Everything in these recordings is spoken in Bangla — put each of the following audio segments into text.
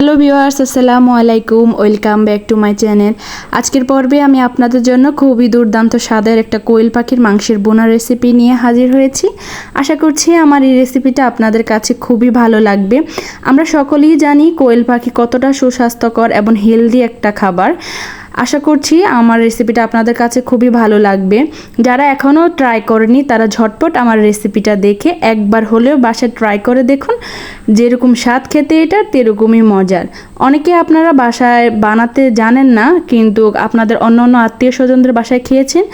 হ্যালো ভিউয়ার্স আসসালামু আলাইকুম welcome back to my channel আজকের পর্বে আমি আপনাদের জন্য খুবই দুর্দান্ত স্বাদের একটা কোয়েল পাখির মাংসের বোনা রেসিপি নিয়ে হাজির হয়েছি। আশা করছি আমার এই রেসিপিটা আপনাদের কাছে খুবই ভালো লাগবে। আমরা সকলেই জানি কোয়েল পাখি কতটা সুস্বাস্থ্যকর এবং হেলদি একটা খাবার। আশা করছি আমার রেসিপিটা আপনাদের কাছে খুবই ভালো লাগবে। যারা এখনও ট্রাই করেনি, তারা ঝটপট আমার রেসিপিটা দেখে একবার হলেও বাসায় ট্রাই করে দেখুন, যেরকম স্বাদ খেতে এটা, তেরকমই মজার। অনেকে আপনারা বাসায় বানাতে জানেন না, কিন্তু আপনাদের অন্য অন্য আত্মীয় স্বজনদের বাসায় খেয়েছেন,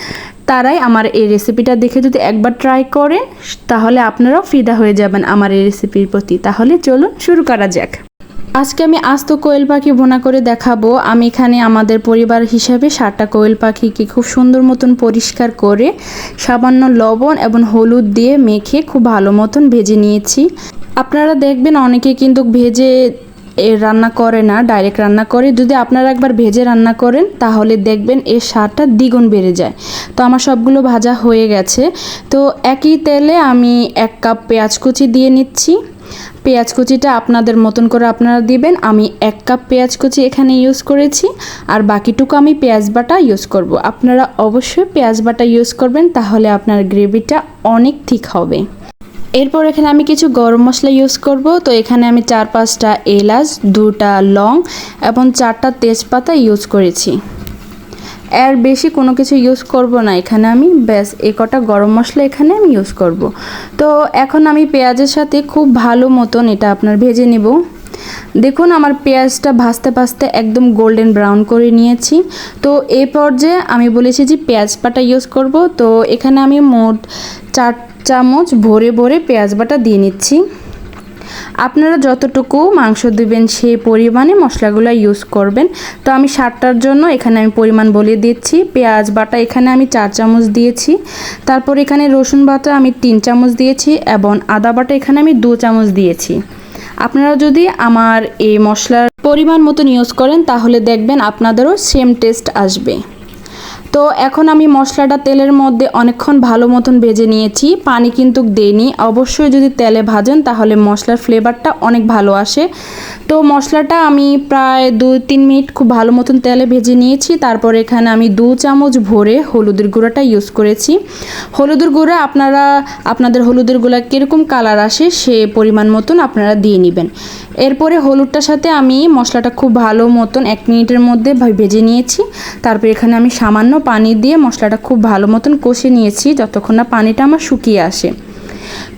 তারাই আমার এই রেসিপিটা দেখে যদি একবার ট্রাই করেন, তাহলে আপনারাও ফিদা হয়ে যাবেন আমার এই রেসিপির প্রতি। তাহলে চলুন শুরু করা যাক। আজকে আমি আস্ত কোয়েল পাখি ভোনা করে দেখাবো। আমি এখানে আমাদের পরিবার হিসাবে সাতটা কোয়েল পাখিকে খুব সুন্দর মতন পরিষ্কার করে সামান্য লবণ এবং হলুদ দিয়ে মেখে খুব ভালো মতন ভেজে নিয়েছি। আপনারা দেখবেন অনেকে কিন্তু ভেজে রান্না করে না, ডাইরেক্ট রান্না করে। যদি আপনারা একবার ভেজে রান্না করেন, তাহলে দেখবেন এর স্বাদটা দ্বিগুণ বেড়ে যায়। তো আমার সবগুলো ভাজা হয়ে গেছে। তো একই তেলে আমি এক কাপ পেঁয়াজ কুচি দিয়ে নিচ্ছি। পেঁয়াজ কুচিটা আপনাদের মতন করে আপনারা দিবেন। আমি এক কাপ পেঁয়াজ কুচি এখানে ইউজ করেছি। আর বাকিটুকু আমি পেঁয়াজ বাটা ইউজ করব। আপনারা অবশ্যই পেঁয়াজ বাটা ইউজ করবেন, তাহলে আপনার গ্রেভিটা অনেক ঠিক হবে। এরপর এখানে আমি কিছু গরম মশলা ইউজ করব। তো এখানে আমি চার পাঁচটা এলাচ, দুটা লং এবং চারটা তেজপাতা ইউজ করেছি। এর বেশি কোনো কিছু ইউজ করব না এখানে আমি। ব্যাস, এ কটা গরম মশলা এখানে আমি ইউজ করব। তো এখন আমি পেঁয়াজের সাথে খুব ভালো মতন এটা আপনার ভেজে নেব। দেখুন, আমার পেঁয়াজটা ভাজতে ভাজতে একদম গোল্ডেন ব্রাউন করে নিয়েছি। তো এই পর্যায়ে আমি বলেছি যে পেঁয়াজ বাটা ইউজ করব। তো এখানে আমি মোট চার চামচ ভরে ভরে পেঁয়াজ বাটা দিয়ে নিচ্ছি। আপনারা যতটুকু মাংস দেবেন সেই পরিমাণে মশলাগুলো ইউজ করবেন। তো আমি সাতটার জন্য এখানে আমি পরিমাণ বলে দিচ্ছি। পেঁয়াজ বাটা এখানে আমি চার চামচ দিয়েছি। তারপর এখানে রসুন বাটা আমি তিন চামচ দিয়েছি এবং আদা বাটা এখানে আমি দু চামচ দিয়েছি। আপনারা যদি আমার এই মশলার পরিমাণ মতন ইউজ করেন তাহলে দেখবেন আপনাদেরও সেম টেস্ট আসবে। তো এখন আমি মশলাটা তেলের মধ্যে অনেকক্ষণ ভালো মতন ভেজে নিয়েছি। পানি কিন্তু দেইনি। অবশ্যই যদি তেলে ভাজেন তাহলে মশলার ফ্লেভারটা অনেক ভালো আসে। তো মশলাটা আমি প্রায় দু তিন মিনিট খুব ভালো মতন তেলে ভেজে নিয়েছি। তারপর এখানে আমি দু চামচ ভরে হলুদের গুঁড়োটা ইউজ করেছি। হলুদের গুঁড়া আপনারা, আপনাদের হলুদের গুঁড়া কীরকম কালার আসে সে পরিমাণ মতন আপনারা দিয়ে নেবেন। এরপরে হলুদটার সাথে আমি মশলাটা খুব ভালো মতন এক মিনিটের মধ্যে ভেজে নিয়েছি। তারপর এখানে আমি সামান্য পানি দিয়ে মশলাটা খুব ভালো মতন কষে নিয়েছি, যতক্ষণ না পানিটা আমার শুকিয়ে আসে।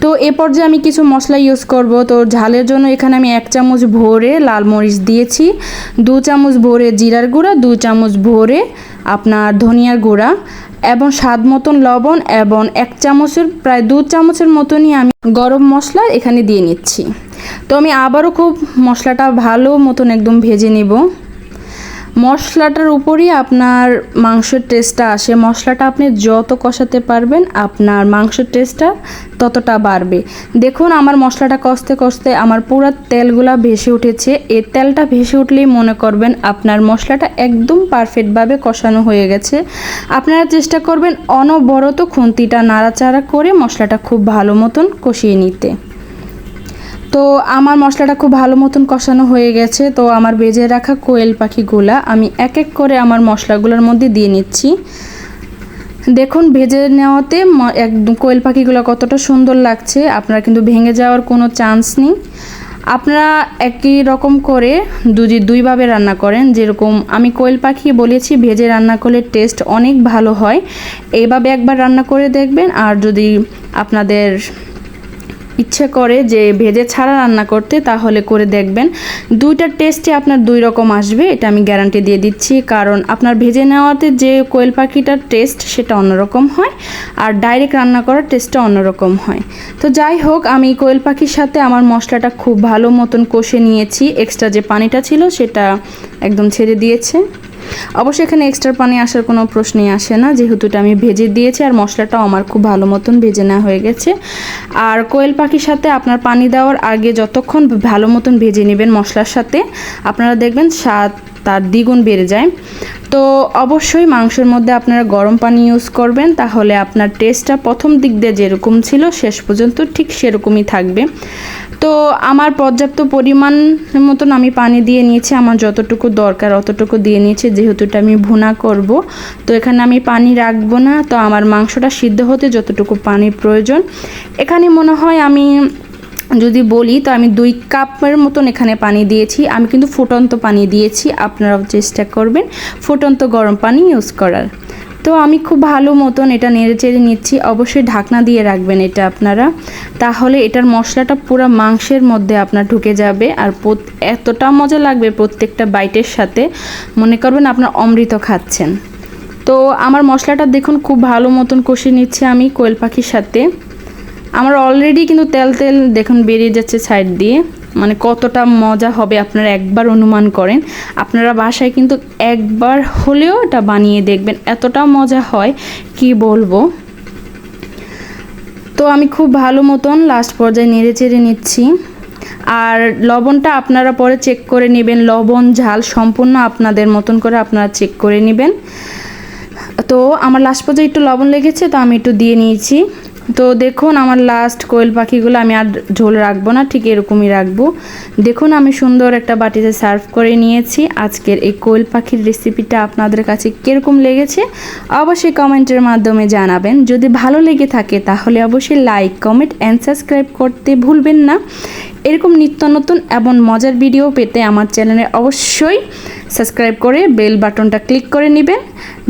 তো এ পর্যায়ে আমি কিছু মশলা ইউজ করব। তো ঝালের জন্য এখানে আমি এক চামচ ভরে লাল মরিচ দিয়েছি, দু চামচ ভরে জিরার গুঁড়া, দু চামচ ভরে আপনার ধনিয়ার গুঁড়া এবং স্বাদ মতন লবণ এবং এক চামচের, প্রায় দু চামচের মতনই আমি গরম মশলা এখানে দিয়ে নিচ্ছি। তো আমি আবারও খুব মশলাটা ভালো মতন একদম ভেজে নেব। মশলাটার উপরই আপনার মাংসের টেস্টটা আসে। মশলাটা আপনি যত কষাতে পারবেন, আপনার মাংসের টেস্টটা ততটা বাড়বে। দেখুন আমার মশলাটা কষতে কষতে আমার পুরো তেলগুলা ভেসে উঠেছে। এই তেলটা ভেসে উঠলেই মনে করবেন আপনার মশলাটা একদম পারফেক্টভাবে কষানো হয়ে গেছে। আপনারা চেষ্টা করবেন অনবরত খুন্তিটা নাড়াচাড়া করে মশলাটা খুব ভালো মতন কষিয়ে নিতে। তো আমার মশলাটা খুব ভালো মতন কষানো হয়ে গেছে। তো আমার বেজে রাখা কোয়েল পাখিগুলা আমি এক এক করে আমার মশলাগুলোর মধ্যে দিয়ে নিচ্ছি। দেখুন, ভেজে নেওয়াতে একদম কোয়েল পাখিগুলো কতটা সুন্দর লাগছে। আপনার কিন্তু ভেঙে যাওয়ার কোনো চান্স নেই। আপনারা একই রকম করে দুজি, দুইভাবে রান্না করেন। যেরকম আমি কোয়েল পাখি বলেছি, ভেজে রান্না করলে টেস্ট অনেক ভালো হয়। এইভাবে একবার রান্না করে দেখবেন। আর যদি আপনাদের ইচ্ছে করে যে ভেজে ছাড়া রান্না করতে, তাহলে করে দেখবেন। দুইটার টেস্টই আপনার দুই রকম আসবে, এটা আমি গ্যারান্টি দিয়ে দিচ্ছি। কারণ আপনার ভেজে নেওয়াতে যে কোয়েল পাখিটার টেস্ট, সেটা অন্যরকম হয়। আর ডাইরেক্ট রান্না করার টেস্টটা অন্যরকম হয়। তো যাই হোক, আমি কোয়েল পাখির সাথে আমার মশলাটা খুব ভালো মতন কষে নিয়েছি। এক্সট্রা যে পানিটা ছিল, সেটা একদম ছেড়ে দিয়েছে। অবশ্যই এখানে এক্সট্রা পানি আসার কোনো প্রশ্নই আসে না। যেহেতু এটা আমি ভেজে দিয়েছি আর মশলাটাও আমার খুব ভালো মতন ভেজে নেওয়া হয়ে গেছে। আর কোয়েল পাখির সাথে আপনার পানি দেওয়ার আগে যতক্ষণ ভালো মতন ভেজে নেবেন মশলার সাথে, আপনারা দেখবেন স্বাদ তার দ্বিগুণ বেড়ে যায়। তো অবশ্যই মাংসের মধ্যে আপনারা গরম পানি ইউজ করবেন, তাহলে আপনার টেস্টটা প্রথম দিক দিয়ে যেরকম ছিল শেষ পর্যন্ত ঠিক সেরকমই থাকবে। তো আমার পর্যাপ্ত পরিমাণ মতন আমি পানি দিয়ে নিয়েছি, আমার যতটুকু দরকার অতটুকু দিয়ে নিয়েছি, যেহেতু এটা আমি ভুনা করব। তো এখানে আমি পানি রাখব না, তো আমার মাংসটা সিদ্ধ হতে যতটুকু পানির প্রয়োজন। এখানে মনে হয় আমি যদি বলি, তো আমি দুই কাপের মতন এখানে পানি দিয়েছি, আমি কিন্তু ফুটন্ত পানি দিয়েছি, আপনারাও চেষ্টা করবেন ফুটন্ত গরম পানি ইউজ করার। তো আমি খুব ভালো মতন এটা নেড়ে চেড়ে নিচ্ছি। অবশ্যই ঢাকনা দিয়ে রাখবেন এটা আপনারা। তাহলে এটার মশলাটা পুরো মাংসের মধ্যে আপনার ঢুকে যাবে আর এতটা মজা লাগবে প্রত্যেকটা বাইটের সাথে। মনে করবেন আপনার অমৃত খাচ্ছেন। তো আমার মশলাটা দেখুন খুব ভালো মতন কষিয়ে নিচ্ছি আমি কোয়েল পাখির সাথে। আমার অলরেডি কিন্তু তেল তেল দেখুন বেরিয়ে যাচ্ছে সাইড দিয়ে। মানে কতটা মজা হবে আপনারা একবার অনুমান করেন। আপনারা বাসায় কিন্তু একবার হলেও এটা বানিয়ে দেখবেন, এতটা মজা হয়, কি বলব? তো আমি খুব ভালো মতন লাস্ট পর্যায়ে নেড়ে চেড়ে নিচ্ছি। আর লবণটা আপনারা পরে চেক করে নেবেন, লবণ, ঝাল সম্পূর্ণ আপনাদের মতন করে আপনারা চেক করে নেবেন। তো আমার লাস্ট পর্যায়ে একটু লবণ লেগেছে, তো আমি একটু দিয়ে নিয়েছি। তো দেখুন আমার লাস্ট কোয়েল পাখিগুলো আমি আর ঝোল রাখব না, ঠিক এরকমই রাখব। দেখুন আমি সুন্দর একটা বাটিতে সার্ভ করে নিয়েছি। আজকের এই কোয়েল পাখির রেসিপিটা আপনাদের কাছে কীরকম লেগেছে, অবশ্যই কমেন্টের মাধ্যমে জানাবেন। যদি ভালো লেগে থাকে তাহলে অবশ্যই লাইক কমেন্ট অ্যান্ড সাবস্ক্রাইব করতে ভুলবেন না। এরকম নিত্য নতুন এবং মজার ভিডিও পেতে আমার চ্যানেলে অবশ্যই সাবস্ক্রাইব করে বেল বাটনটা ক্লিক করে নেবেন।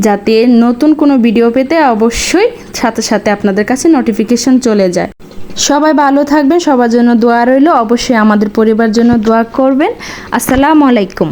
যাতে নতুন কোনো ভিডিও পেতে অবশ্যই সাথে সাথে আপনাদের কাছে নোটিফিকেশন চলে যায়। সবাই ভালো থাকবেন, সবার জন্য দোয়া রইল। অবশ্যই আমাদের পরিবার জন্য দোয়া করবেন। আসসালামু আলাইকুম।